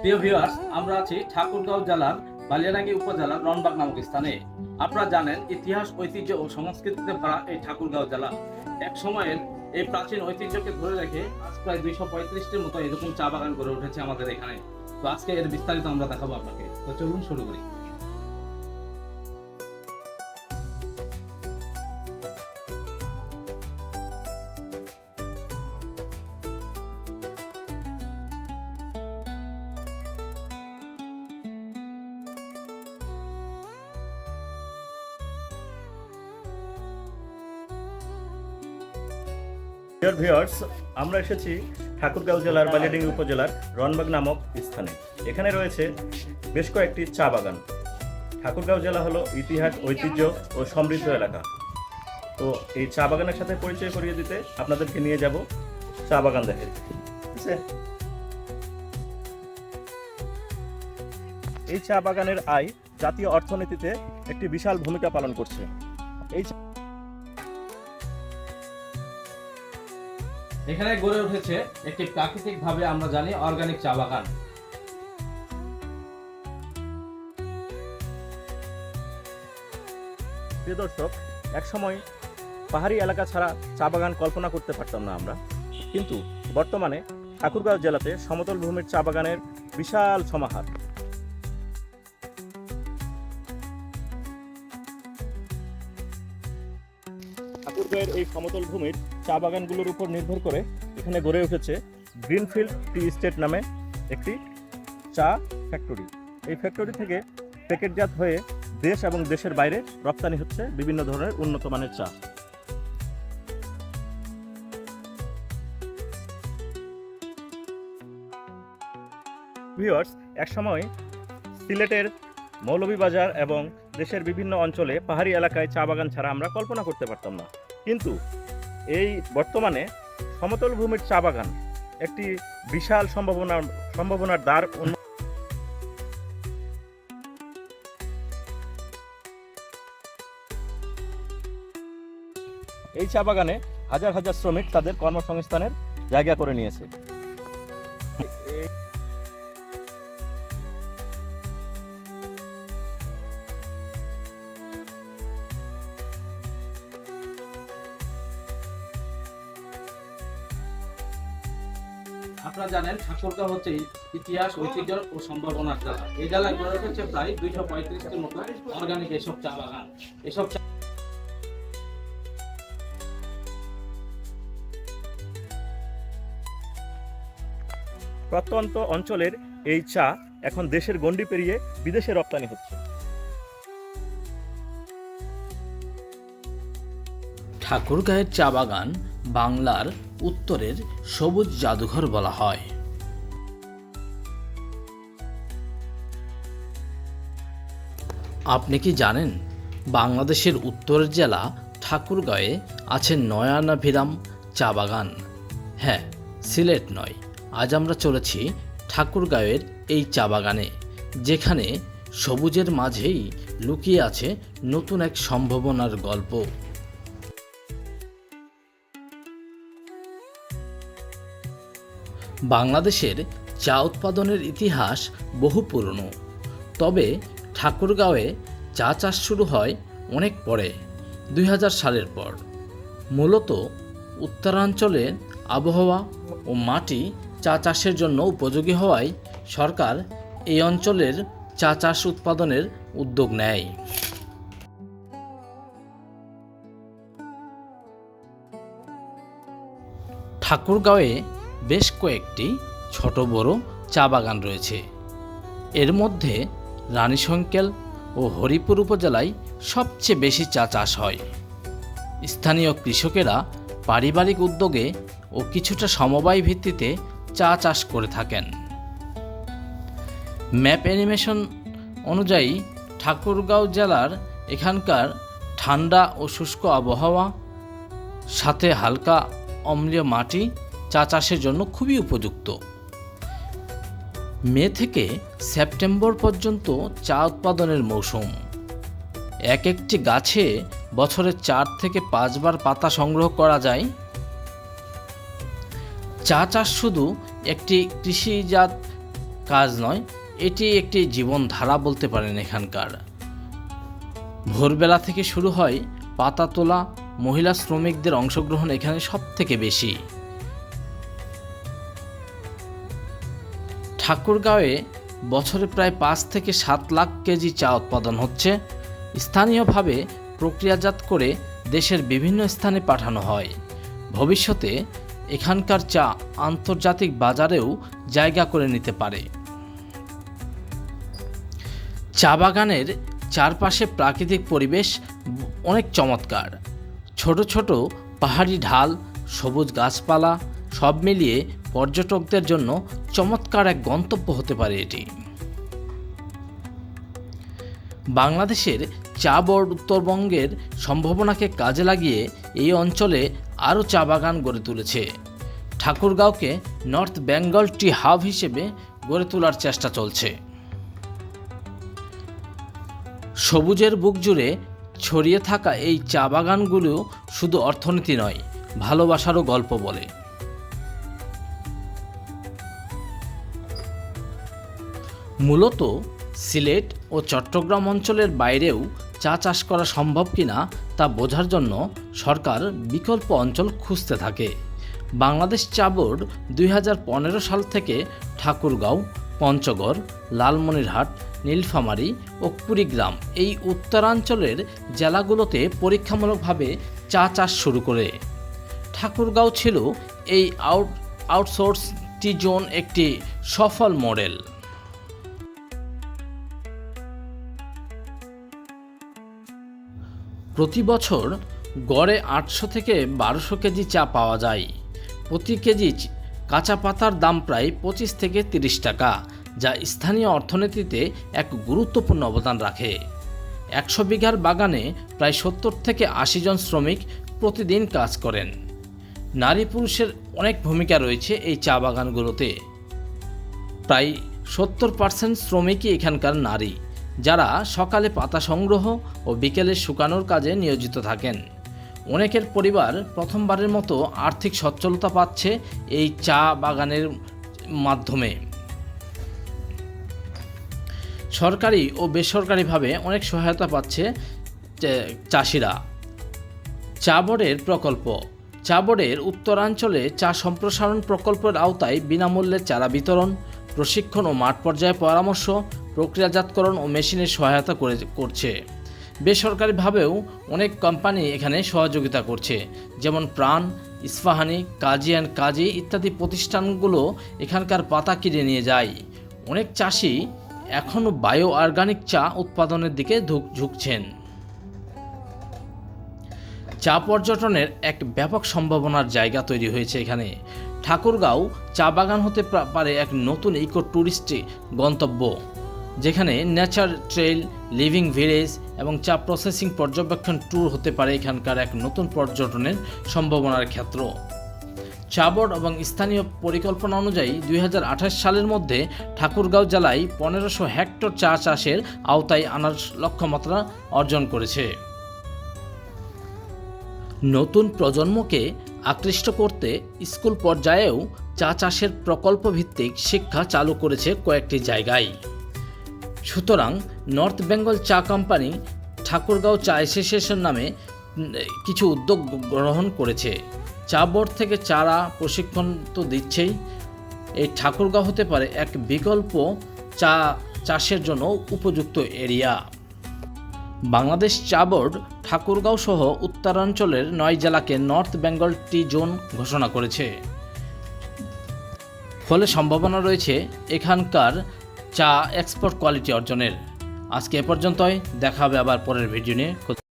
প্রিয় ভিউয়ার্স আমরা আছি ঠাকুরগাঁও জেলার বালিয়ারাঙ্গি উপজেলার রনবাগ নামক স্থানে। আপনারা জানেন ইতিহাস, ঐতিহ্য ও সংস্কৃতিতে ভরা এই ঠাকুরগাঁও জেলা। এক সময়ের এই প্রাচীন ঐতিহ্যকে ধরে রেখে আজ প্রায় দুইশো পঁয়ত্রিশটির মতো এরকম চা বাগান গড়ে উঠেছে আমাদের এখানে। তো আজকে এর বিস্তারিত আমরা দেখাবো আপনাকে। তো চলুন শুরু করি। ডিয়ার ভিউয়ার্স আমরা এসেছি ঠাকুরগাঁও জেলার বালিয়াডিঙ্গি উপজেলার রনবাগ নামক স্থানে। এখানে রয়েছে বেশ কয়েকটি চা বাগান। ঠাকুরগাঁও জেলা হলো ইতিহাস, ঐতিহ্য ও সমৃদ্ধ এলাকা। তো এই চা বাগানের সাথে পরিচয় করিয়ে দিতে আপনাদেরকে নিয়ে যাব চা বাগান দেখে। ঠিক আছে? এই চা বাগানের আয় জাতীয় অর্থনীতিতে একটি বিশাল ভূমিকা পালন করছে। এখানে গড়ে উঠেছে একটি প্রাকৃতিক ভাবে আমরা জানি অর্গানিক চা বাগান। প্রিয় দর্শক, একসময় পাহাড়ি এলাকা ছাড়া চা বাগান কল্পনা করতে পারতাম না আমরা। কিন্তু বর্তমানে ঠাকুরগাঁও জেলাতে সমতল ভূমির চা বাগানের বিশাল সমাহার। ঠাকুরগাঁয়ের এই সমতল ভূমির চা বাগানগুলোর উপর নির্ভর করে এখানে গড়ে উঠেছে গ্রিনফিল্ড টি স্টেট নামে একটি চা ফ্যাক্টরি। এই ফ্যাক্টরি থেকে প্যাকেটজাত হয়ে দেশ এবং দেশের বাইরে রপ্তানি হচ্ছে বিভিন্ন ধরনের উন্নত মানের চা। ভিউয়ার্স একসময় সিলেটের মৌলভীবাজার এবং দেশের বিভিন্ন অঞ্চলে পাহাড়ি এলাকায় চা বাগান ছাড়া আমরা কল্পনা করতে পারতাম না। কিন্তু এই বর্তমানে সমতল ভূমির চা বাগান একটি বিশাল সম্ভাবনা, সম্ভাবনার দ্বার এই চা বাগানে হাজার হাজার শ্রমিক তাদের কর্মসংস্থানের জায়গা করে নিয়েছে। আপনারা জানেন ঠাকুরগাঁও হচ্ছে ইতিহাস ঐতিহ্য ও সম্ভাবনার জেলা এই জেলায় গড়ে উঠেছে প্রায় দুইশো পঁয়ত্রিশটির মতো অর্গানিক এসব চা বাগান। এসব চা প্রত্যন্ত অঞ্চলের এই চা এখন দেশের গণ্ডি পেরিয়ে বিদেশে রপ্তানি হচ্ছে। ঠাকুরগাঁয়ের চা বাগান বাংলার উত্তরের সবুজ জাদুঘর বলা হয়। আপনি কি জানেন বাংলাদেশের উত্তরের জেলা ঠাকুরগাঁয়ে আছে নয়ানাভিরাম চা বাগান? হ্যাঁ সিলেট নয়। আজ আমরা চলেছি ঠাকুরগাঁয়ের এই চা বাগানে, যেখানে সবুজের মাঝেই লুকিয়ে আছে নতুন এক সম্ভাবনার গল্প। বাংলাদেশের চা উৎপাদনের ইতিহাস বহু পুরনো। তবে ঠাকুরগাঁওয়ে চা চাষ শুরু হয় অনেক পরে, দুই হাজার সালের পর। মূলত উত্তরাঞ্চলে আবহাওয়া ও মাটি চা চাষের জন্য উপযোগী হওয়ায় সরকার এই অঞ্চলের চা চাষ উৎপাদনের উদ্যোগ নেয়। ঠাকুরগাঁওয়ে বেশ কয়েকটি ছোট বড় চা বাগান রয়েছে। এর মধ্যে রানীশঙ্কেল ও হরিপুর উপজেলায় সবচেয়ে বেশি চা চাষ হয়। স্থানীয় কৃষকেরা পারিবারিক উদ্যোগে ও কিছুটা সমবায় ভিত্তিতে চা চাষ করে থাকেন। ম্যাপ অ্যানিমেশন অনুযায়ী ঠাকুরগাঁও জেলার এখানকার ঠান্ডা ও শুষ্ক আবহাওয়া, সাথে হালকা অম্লীয় মাটি চা চাষের জন্য খুবই উপযুক্ত। মে থেকে সেপ্টেম্বর পর্যন্ত চা উৎপাদনের মৌসুম। এক একটি গাছে বছরে চার থেকে পাঁচবার পাতা সংগ্রহ করা যায়। চা চাষ শুধু একটি কৃষিজাত কাজ নয়, এটি একটি জীবনধারা বলতে পারেন এখানকার। ভোরবেলা থেকে শুরু হয় পাতা তোলা, মহিলা শ্রমিকদের অংশগ্রহণ এখানে সব থেকে বেশি। ঠাকুরগাঁওয়ে বছরে প্রায় পাঁচ থেকে সাত লাখ কেজি চা উৎপাদন হচ্ছে। স্থানীয়ভাবে প্রক্রিয়াজাত করে দেশের বিভিন্ন স্থানে পাঠানো হয়। ভবিষ্যতে এখানকার চা আন্তর্জাতিক বাজারেও জায়গা করে নিতে পারে। চা বাগানের চারপাশে প্রাকৃতিক পরিবেশ অনেক চমৎকার। ছোট ছোট পাহাড়ি ঢাল, সবুজ গাছপালা, সব মিলিয়ে পর্যটকদের জন্য চমৎকার এক গন্তব্য হতে পারে এটি। বাংলাদেশের চা বোর্ড উত্তরবঙ্গের সম্ভাবনাকে কাজে লাগিয়ে এই অঞ্চলে আরও চা বাগান গড়ে তুলেছে। ঠাকুরগাঁওকে নর্থ বেঙ্গল টি হাব হিসেবে গড়ে তোলার চেষ্টা চলছে। সবুজের বুক জুড়ে ছড়িয়ে থাকা এই চা বাগানগুলো শুধু অর্থনীতি নয়, ভালোবাসারও গল্প বলে। মূলত সিলেট ও চট্টগ্রাম অঞ্চলের বাইরেও চা চাষ করা সম্ভব কিনা তা বোঝার জন্য সরকার বিকল্প অঞ্চল খুঁজতে থাকে। বাংলাদেশ চা বোর্ড দুই হাজার পনেরো সাল থেকে ঠাকুরগাঁও, পঞ্চগড়, লালমনিরহাট, নীলফামারী ও কুড়িগ্রাম এই উত্তরাঞ্চলের জেলাগুলোতে পরীক্ষামূলকভাবে চা চাষ শুরু করে। ঠাকুরগাঁও ছিল এই আউট আউটসোর্স টি জোন একটি সফল মডেল। প্রতি বছর গড়ে আটশো থেকে বারোশো কেজি চা পাওয়া যায়। প্রতি কেজি কাঁচা পাতার দাম প্রায় পঁচিশ থেকে তিরিশ টাকা, যা স্থানীয় অর্থনীতিতে এক গুরুত্বপূর্ণ অবদান রাখে। একশো বিঘার বাগানে প্রায় সত্তর থেকে আশি জন শ্রমিক প্রতিদিন কাজ করেন। নারী পুরুষের অনেক ভূমিকা রয়েছে এই চা বাগানগুলোতে। প্রায় সত্তর পার্সেন্ট শ্রমিকই এখানকার নারী। যারা সকালে পাতা সংগ্রহ ও বিকেলে শুকানোর কাজে নিয়োজিত থাকেন। অনেকের পরিবার প্রথমবারের মতো আর্থিক সচ্ছলতা পাচ্ছে এই চা বাগানের মাধ্যমে। সরকারি ও বেসরকারিভাবে অনেক সহায়তা পাচ্ছে চাষিরা। চা বোর্ডের প্রকল্প। চা বোর্ডের উত্তরাঞ্চলে চা সম্প্রসারণ প্রকল্পের আওতায় বিনামূল্যে চারা বিতরণ, প্রশিক্ষণ ও মাঠ পর্যায়ে পরামর্শ প্রক্রিয়াজাতকরণ ও মেশিনের সহায়তা করে করছে। বেসরকারিভাবেও অনেক কোম্পানি এখানে সহযোগিতা করছে, যেমন প্রাণ, ইস্পাহানি, কাজী অ্যান্ড কাজী ইত্যাদি প্রতিষ্ঠানগুলো এখানকার পাতা কিনে নিয়ে যায়। অনেক চাষি এখনও বায়ো অর্গানিক চা উৎপাদনের দিকে ঝুঁক- ঝুঁকছেন। চা পর্যটনের এক ব্যাপক সম্ভাবনার জায়গা তৈরি হয়েছে এখানে। ঠাকুরগাঁও চা বাগান হতে পারে এক নতুন ইকো ট্যুরিস্ট গন্তব্য। যেখানে নেচার ট্রেল লিভিং ভিলেজ এবং চা প্রসেসিং পর্যবেক্ষণ ট্যুর হতে পারে এখানকার এক নতুন পর্যটনের সম্ভাবনার ক্ষেত্র। চা বোর্ড এবং স্থানীয় পরিকল্পনা অনুযায়ী দুই হাজার আঠাশ সালের মধ্যে ঠাকুরগাঁও জেলায় পনেরোশো হেক্টর চা চাষের আওতায় আনার লক্ষ্যমাত্রা অর্জন করেছে। নতুন প্রজন্মকে আকৃষ্ট করতে স্কুল পর্যায়েও চা চাষের প্রকল্প ভিত্তিক শিক্ষা চালু করেছে কয়েকটি জায়গায়। সুতরাং নর্থ বেঙ্গল চা কোম্পানি ঠাকুরগাঁও চা অ্যাসোসিয়েশন নামে কিছু উদ্যোগ গ্রহণ করেছে। চা বোর্ড থেকে চারা প্রশিক্ষণ তো দিচ্ছেই। এই ঠাকুরগাঁও হতে পারে এক বিকল্প চা চাষের জন্য উপযুক্ত এরিয়া। বাংলাদেশ চা বোর্ড ঠাকুরগাঁও সহ উত্তরাঞ্চলের নয় জেলাকে নর্থ বেঙ্গল টি জোন ঘোষণা করেছে। ফলে সম্ভাবনা রয়েছে এখানকার চা এক্সপোর্ট কোয়ালিটি অর্জনের। আজকে এ পর্যন্তই দেখা হবে আবার পরের ভিডিও নিয়ে।